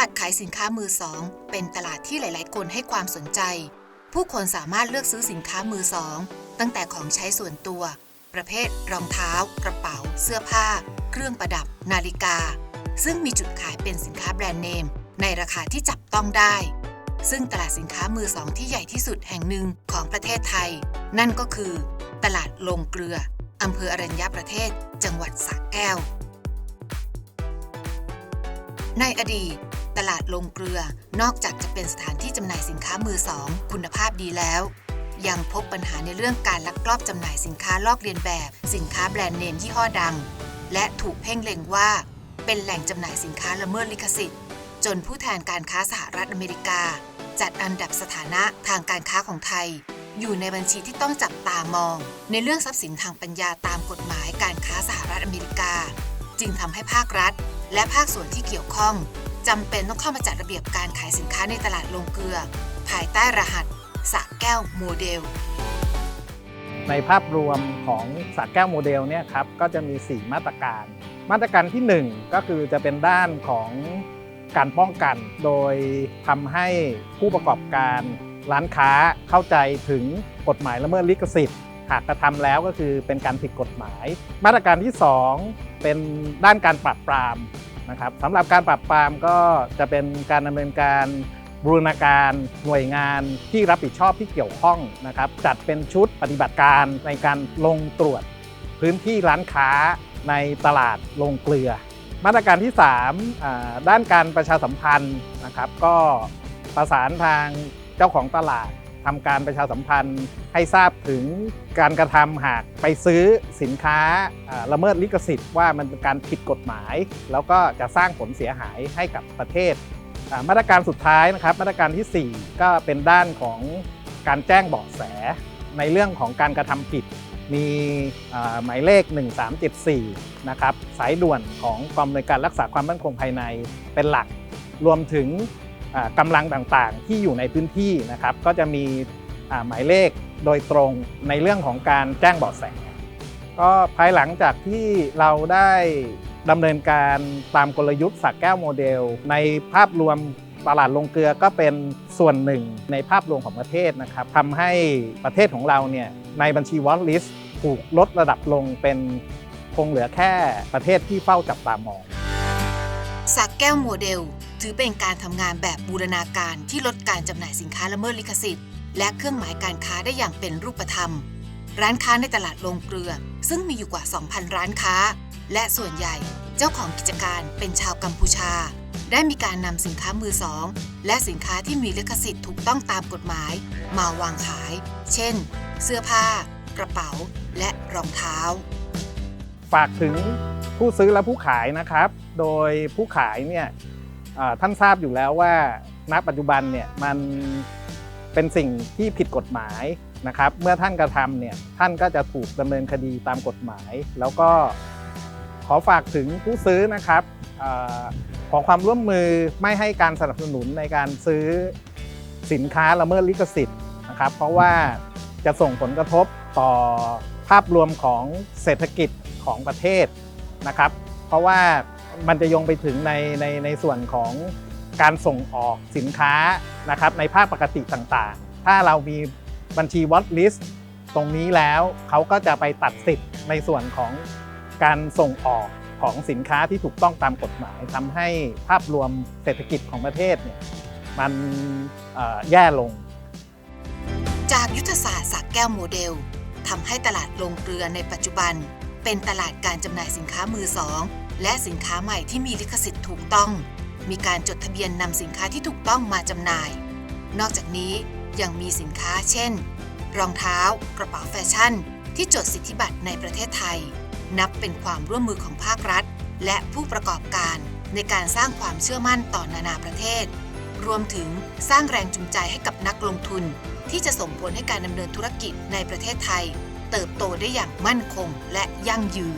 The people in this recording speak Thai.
ลาดขายสินค้ามือสอง เป็นตลาดที่หลาย ๆ คนให้ความสนใจ ผู้คนสามารถเลือกซื้อสินค้ามือสอง ตั้งแต่ของใช้ส่วนตัว ประเภท รองเท้า กระเป๋า เสื้อผ้า เครื่องประดับ นาฬิกา ซึ่งมีจุดขายเป็นสินค้าแบรนด์เนม ในราคาที่จับต้องได้ ซึ่งตลาดสินค้ามือสองที่ใหญ่ที่สุดแห่งหนึ่งของประเทศไทย นั่นก็คือ ตลาดลงเกลืออำเภออรัญญประเทศ จังหวัดสระแก้วในอดีต ตลาดลงเกลือ นอกจากจะเป็นสถานที่จำหน่ายสินค้ามือสองคุณภาพดีแล้ว ยังพบปัญหาในเรื่องการลักลอบจำหน่ายสินค้าลอกเลียนแบบ สินค้าแบรนด์เนมยี่ห้อดัง และถูกเพ่งเล็งว่า เป็นแหล่งจำหน่ายสินค้าละเมิดลิขสิทธิ์ จนผู้แทนการค้าสหรัฐอเมริกา จัดอันดับสถานะทางการค้าของไทย อยู่ในบัญชีที่ต้องจับตามอง ในเรื่องทรัพย์สินทางปัญญาตามกฎหมายการค้าสหรัฐอเมริกา จึงทำให้ภาครัฐ และภาคส่วนที่เกี่ยวข้อง จำเป็นต้องเข้ามาจัดระเบียบการขายสินค้าในตลาดลงเกลือ ภายใต้รหัสสะแก้วโมเดล ในภาพรวมของสระแก้วโมเดลเนี่ยครับก็จะมี 4 มาตรการ มาตรการที่ 1 ก็คือจะเป็นด้านของการป้องกัน โดยทำให้ผู้ประกอบการร้านค้าเข้าใจถึงกฎหมายละเมิดลิขสิทธิ์หากกระทำแล้วก็คือเป็นการผิดกฎหมาย มาตรการที่ 2 เป็นด้านการปราบปราม นะครับสำหรับการปราบปรามก็จะเป็นการดำเนินการบูรณาการหน่วยงานที่รับผิดชอบที่เกี่ยวข้องนะครับ จัดเป็นชุดปฏิบัติการในการลงตรวจ พื้นที่ร้านค้าในตลาดลงเกลือ มาตรการที่ 3 ด้านการประชาสัมพันธ์นะครับ ก็ประสานทางเจ้าของตลาด ทำการประชาสัมพันธ์ให้ทราบถึงการกระทำหากไปซื้อสินค้าละเมิดลิขสิทธิ์ว่ามันเป็นการผิดกฎหมาย แล้วก็จะสร้างผลเสียหายให้กับประเทศ มาตรการสุดท้ายนะครับ มาตรการทีสี่4 ก็เป็นด้านของการแจ้งเบาะแสในเรื่องของการกระทำผิด มีอ่าหมายเลข 1374 นะครับสายด่วนของกองอำนวยการรักษาความมั่นคงภายในเป็นหลักรวมถึง กำลังต่างๆ ที่อยู่ในพื้นที่นะครับ ก็จะมีหมายเลขโดยตรงในเรื่องของการแจ้งเบาะแส ก็ภายหลังจากที่เราได้ดำเนินการตามกลยุทธ์สักแก้วโมเดล ในภาพรวมตลาดลงเกลือก็เป็นส่วนหนึ่งในภาพรวมของประเทศนะครับทำให้ประเทศของเราเนี่ยในบัญชีวอตลิสถูกลดระดับลงเป็นคงเหลือแค่ประเทศที่เฝ้าจับตามอง แก้วโมเดล ถือเป็นการทำงานแบบบูรณาการที่ลดการจำหน่ายสินค้าละเมิดลิขสิทธิ์ และเครื่องหมายการค้าได้อย่างเป็นรูปธรรม ร้านค้าในตลาดลงเกลือ ซึ่งมีอยู่กว่า 2,000 ร้านค้า และส่วนใหญ่เจ้าของกิจการเป็นชาวกัมพูชา ได้มีการนำสินค้ามือสอง และสินค้าที่มีลิขสิทธิ์ถูกต้องตามกฎหมาย มาวางขาย เช่น เสื้อผ้า กระเป๋า และรองเท้า ฝากถึงผู้ซื้อและผู้ขายนะครับ โดยผู้ขายเนี่ยท่านทราบอยู่แล้วว่าณปัจจุบันเนี่ยมันเป็นสิ่งที่ผิดกฎหมายนะครับ เมื่อท่านกระทำเนี่ยท่านก็จะถูกดำเนินคดีตามกฎหมาย แล้วก็ขอฝากถึงผู้ซื้อนะครับอขอความร่วมมือไม่ให้การสนับสนุนในการซื้อสินค้าละเมิดลิขสิทธิ์นะครับ เพราะว่าจะส่งผลกระทบต่อ ภาพรวมของเศรษฐกิจของประเทศนะครับ เพราะว่ามันจะยงไปถึงในในในส่วนของการส่งออกสินค้านะครับในภาคปกติต่างๆ ถ้าเรามีบัญชีวอตลิสต์ตรงนี้แล้วเขาก็จะไปตัดสิทธิ์ในส่วนของการส่งออกของสินค้าที่ถูกต้องตามกฎหมายทำให้ภาพรวมเศรษฐกิจของประเทศเนี่ยมันแย่ลง จากยุทธศาสตร์สักแก้วโมเดล ทำให้ตลาดลงเกลือในปัจจุบัน เป็นตลาดการจำหน่ายสินค้ามือสอง และสินค้าใหม่ที่มีลิขสิทธิ์ถูกต้อง มีการจดทะเบียนนำสินค้าที่ถูกต้องมาจำหน่าย นอกจากนี้ยังมีสินค้าเช่น รองเท้า กระเป๋าแฟชั่น ที่จดสิทธิบัตรในประเทศไทย นับเป็นความร่วมมือของภาครัฐ และผู้ประกอบการในการสร้างความเชื่อมั่นต่อนานาประเทศ รวมถึงสร้างแรงจูงใจให้กับนักลงทุน ที่จะส่งผลให้การดำเนินธุรกิจในประเทศไทย เติบโตได้อย่างมั่นคงและยั่งยืน